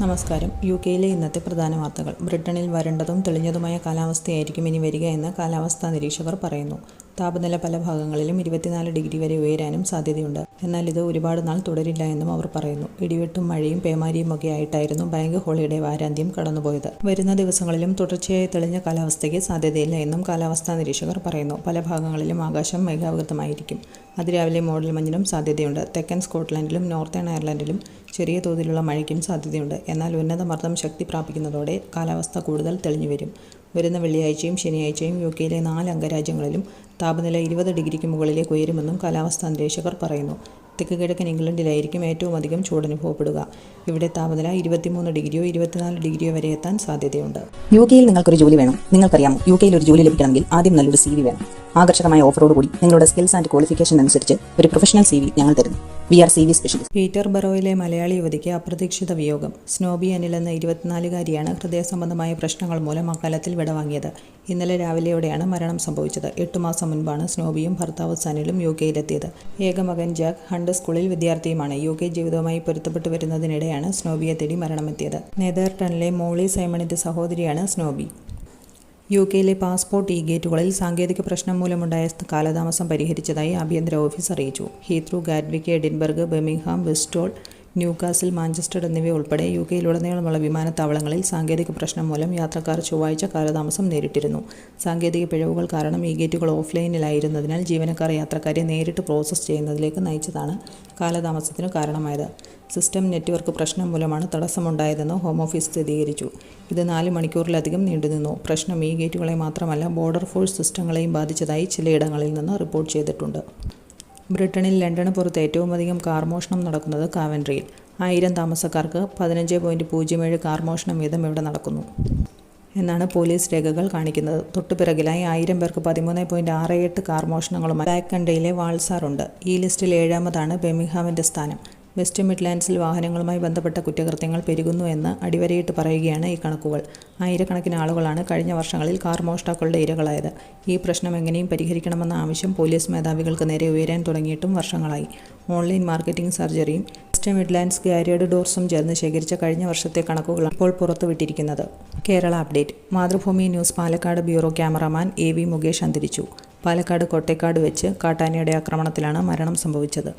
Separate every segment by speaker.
Speaker 1: നമസ്കാരം. യു കെയിലെ ഇന്നത്തെ പ്രധാന വാർത്തകൾ. ബ്രിട്ടനിൽ വരണ്ടതും തെളിഞ്ഞതുമായ കാലാവസ്ഥയായിരിക്കും ഇനി വരിക എന്ന് കാലാവസ്ഥാ നിരീക്ഷകർ പറയുന്നു. താപനില പല ഭാഗങ്ങളിലും ഇരുപത്തിനാല് ഡിഗ്രി വരെ ഉയരാനും സാധ്യതയുണ്ട്. എന്നാൽ ഇത് ഒരുപാട് നാൾ തുടരില്ല എന്നും അവർ പറയുന്നു. ഇടിവെട്ടും മഴയും പേമാരിയും ഒക്കെ ആയിട്ടായിരുന്നു ബാങ്ക് ഹോളിഡേ വാരാന്ത്യം കടന്നുപോയത്. വരുന്ന ദിവസങ്ങളിലും തുടർച്ചയായി തെളിഞ്ഞ കാലാവസ്ഥയ്ക്ക് സാധ്യതയില്ല എന്നും കാലാവസ്ഥാ നിരീക്ഷകർ പറയുന്നു. പല ഭാഗങ്ങളിലും ആകാശം മേഘാവൃതമായിരിക്കും. അതിരാവിലെ മോഡൽ മഞ്ഞിനും സാധ്യതയുണ്ട്. തെക്കൻ സ്കോട്ട്ലൻഡിലും നോർത്തേൺ അയർലൻഡിലും ചെറിയ തോതിലുള്ള മഴയ്ക്കും സാധ്യതയുണ്ട്. എന്നാൽ ഉന്നതമർദ്ദം ശക്തി പ്രാപിക്കുന്നതോടെ കാലാവസ്ഥ കൂടുതൽ തെളിഞ്ഞു വരും വരുന്ന വെള്ളിയാഴ്ചയും ശനിയാഴ്ചയും യു കെയിലെ നാല് അംഗരാജ്യങ്ങളിലും താപനില ഇരുപത് ഡിഗ്രിക്ക് മുകളിലേക്ക് ഉയരുമെന്നും കാലാവസ്ഥാ നിരീക്ഷകർ പറയുന്നു. തെക്ക് കിഴക്കൻ ഇംഗ്ലണ്ടിലായിരിക്കും ഏറ്റവും അധികം ചൂടനുഭവപ്പെടുക ഇവിടെ താപനില ഇരുപത്തിമൂന്ന് ഡിഗ്രിയോ ഇരുപത്തിനാല് ഡിഗ്രിയോ വരെ എത്താൻ സാധ്യതയുണ്ട്.
Speaker 2: യു കെയിൽ നിങ്ങൾക്കൊരു ജോലി വേണം. നിങ്ങൾക്കറിയാമോ യു കെയിൽ ഒരു ജോലി ലഭിക്കണമെങ്കിൽ ആദ്യം നല്ലൊരു സി വി വേണം. ആകർഷകമായ ഓഫറോട് കൂടി നിങ്ങളുടെ സ്കിൽസ് ആൻഡ് ക്വാളിഫിക്കേഷൻ അനുസരിച്ച് ഒരു പ്രൊഫഷണൽ സി വി ഞങ്ങൾ തരുന്നു. V R C V specialist
Speaker 1: പീറ്റർ ബറോയിലെ മലയാളി യുവതിക്ക് അപ്രതീക്ഷിത വിയോഗം. സ്നോബി അനിൽ എന്ന ഇരുപത്തിനാലുകാരിയാണ് ഹൃദയ സംബന്ധമായ പ്രശ്നങ്ങൾ മൂലം അക്കാലത്തിൽ വിടവാങ്ങിയത്. ഇന്നലെ രാവിലെയോടെയാണ് മരണം സംഭവിച്ചത്. എട്ടു മാസം മുൻപാണ് സ്നോബിയും ഭർത്താവ് സനിലും യു കെയിലെത്തിയത്. ഏകമകൻ ജാക്ക് ഹണ്ട് സ്കൂളിൽ വിദ്യാർത്ഥിയുമാണ്. യു കെ ജീവിതവുമായി പൊരുത്തപ്പെട്ടു വരുന്നതിനിടെയാണ് സ്നോബിയെ തേടി മരണമെത്തിയത്. നെതർട്ടണിലെ മോളി സൈമണിന്റെ സഹോദരിയാണ് സ്നോബി. യു കെയിലെ പാസ്പോർട്ട് ഇ ഗേറ്റുകളിൽ സാങ്കേതിക പ്രശ്നം മൂലമുണ്ടായ കാലതാമസം പരിഹരിച്ചതായി ആഭ്യന്തര ഓഫീസ് അറിയിച്ചു. ഹീത്രൂ ഗാഡ്വിക്ക് എഡിൻബർഗ് ബെമിംഗ്ഹാം വെസ്റ്റോൾ ന്യൂകാസിൽ മാഞ്ചസ്റ്റർ എന്നിവ ഉൾപ്പെടെ യു കെയിലുടനീളമുള്ള വിമാനത്താവളങ്ങളിൽ സാങ്കേതിക പ്രശ്നം മൂലം യാത്രക്കാർ ചൊവ്വാഴ്ച കാലതാമസം നേരിട്ടിരുന്നു. സാങ്കേതിക പിഴവുകൾ കാരണം ഈ ഗേറ്റുകൾ ഓഫ്ലൈനിലായിരുന്നതിനാൽ ജീവനക്കാർ യാത്രക്കാരെ നേരിട്ട് പ്രോസസ്സ് ചെയ്യുന്നതിലേക്ക് നയിച്ചതാണ് കാലതാമസത്തിന് കാരണമായത്. സിസ്റ്റം നെറ്റ്വർക്ക് പ്രശ്നം മൂലമാണ് തടസ്സമുണ്ടായതെന്ന് ഹോം ഓഫീസ് സ്ഥിരീകരിച്ചു. ഇത് നാല് മണിക്കൂറിലധികം നീണ്ടുനിന്നു. പ്രശ്നം ഈ ഗേറ്റുകളെ മാത്രമല്ല ബോർഡർ ഫോഴ്സ് സിസ്റ്റങ്ങളെയും ബാധിച്ചതായി ചിലയിടങ്ങളിൽ നിന്ന് റിപ്പോർട്ട് ചെയ്തിട്ടുണ്ട്. ബ്രിട്ടനിൽ ലണ്ടന് പുറത്ത് ഏറ്റവും അധികം കാർമോഷണം നടക്കുന്നത് കാവൻട്രിയിൽ. ആയിരം താമസക്കാർക്ക് പതിനഞ്ച് പോയിന്റ് പൂജ്യം ഏഴ് കാർമോഷണം വീതം ഇവിടെ നടക്കുന്നു. എന്നാണ് പോലീസ് രേഖകൾ കാണിക്കുന്നത്. തൊട്ടുപിറകിലായി ആയിരം പേർക്ക് പതിമൂന്ന് പോയിന്റ് ആറ് എട്ട് കാർമോഷണങ്ങളുമായി ബാക്ക് കണ്ടയിലെ വാൾസാറുണ്ട് ഈ ലിസ്റ്റിൽ ഏഴാമതാണ് ബെമിഹാമിന്റെ സ്ഥാനം. വെസ്റ്റ് മിഡ്ലാൻഡ്സിൽ വാഹനങ്ങളുമായി ബന്ധപ്പെട്ട കുറ്റകൃത്യങ്ങൾ പെരുകുന്നു എന്ന് അടിവരയിട്ട് പറയുകയാണ് ഈ കണക്കുകൾ. ആയിരക്കണക്കിന് ആളുകളാണ് കഴിഞ്ഞ വർഷങ്ങളിൽ കാർ മോഷ്ടാക്കളുടെ ഇരകളായത്. ഈ പ്രശ്നം എങ്ങനെയും പരിഹരിക്കണമെന്ന ആവശ്യം പോലീസ് മേധാവികൾക്ക് നേരെ ഉയരാൻ തുടങ്ങിയിട്ടും വർഷങ്ങളായി. ഓൺലൈൻ മാർക്കറ്റിംഗ് സർജറിയും വെസ്റ്റ് മിഡ്ലാൻഡ്സ് ഗാരിയഡ് ഡോർസും ചേർന്ന് ശേഖരിച്ച കഴിഞ്ഞ വർഷത്തെ കണക്കുകളാണ് ഇപ്പോൾ പുറത്തുവിട്ടിരിക്കുന്നത്. Kerala update. Mathrubhumi news Palakkad bureau cameraman A V Mukesh അന്തരിച്ചു. പാലക്കാട് കൊട്ടേക്കാട് വെച്ച് കാട്ടാനയുടെ ആക്രമണത്തിലാണ് മരണം സംഭവിച്ചത്.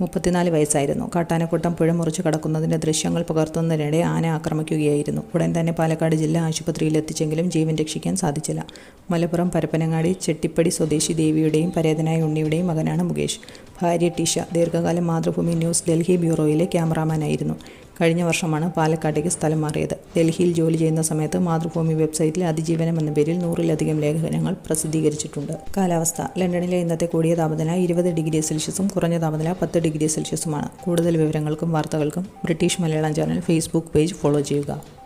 Speaker 1: മുപ്പത്തിനാല് വയസ്സായിരുന്നു. കാട്ടാനക്കൂട്ടം പുഴ മുറിച്ച് കടക്കുന്നതിന്റെ ദൃശ്യങ്ങൾ പകർത്തുന്നതിനിടെ ആന ആക്രമിക്കുകയായിരുന്നു. ഉടൻ തന്നെ പാലക്കാട് ജില്ലാ ആശുപത്രിയിൽ എത്തിച്ചെങ്കിലും ജീവൻ രക്ഷിക്കാൻ സാധിച്ചില്ല. മലപ്പുറം പരപ്പനങ്ങാടി ചെട്ടിപ്പടി സ്വദേശി ദേവിയുടെയും പരേതനായ ഉണ്ണിയുടെയും മകനാണ് മുകേഷ്. ഭാര്യ ടിഷ ദീർഘകാലം മാതൃഭൂമി ന്യൂസ് ഡൽഹി ബ്യൂറോയിലെ ക്യാമറാമാനായിരുന്നു. കഴിഞ്ഞ വർഷമാണ് പാലക്കാട്ടേക്ക് സ്ഥലം മാറിയത്. ഡൽഹിയിൽ ജോലി ചെയ്യുന്ന സമയത്ത് മാതൃഭൂമി വെബ്സൈറ്റിൽ അതിജീവനം എന്ന പേരിൽ നൂറിലധികം ലേഖനങ്ങൾ പ്രസിദ്ധീകരിച്ചിട്ടുണ്ട്. കാലാവസ്ഥ. ലണ്ടനിലെ ഇന്നത്തെ കൂടിയ താപനില ഇരുപത് ഡിഗ്രി സെൽഷ്യസും കുറഞ്ഞ താപനില പത്ത് ഡിഗ്രി സെൽഷ്യസുമാണ്. കൂടുതൽ വിവരങ്ങൾക്കും വാർത്തകൾക്കും British Malayalam channel Facebook page follow ചെയ്യുക.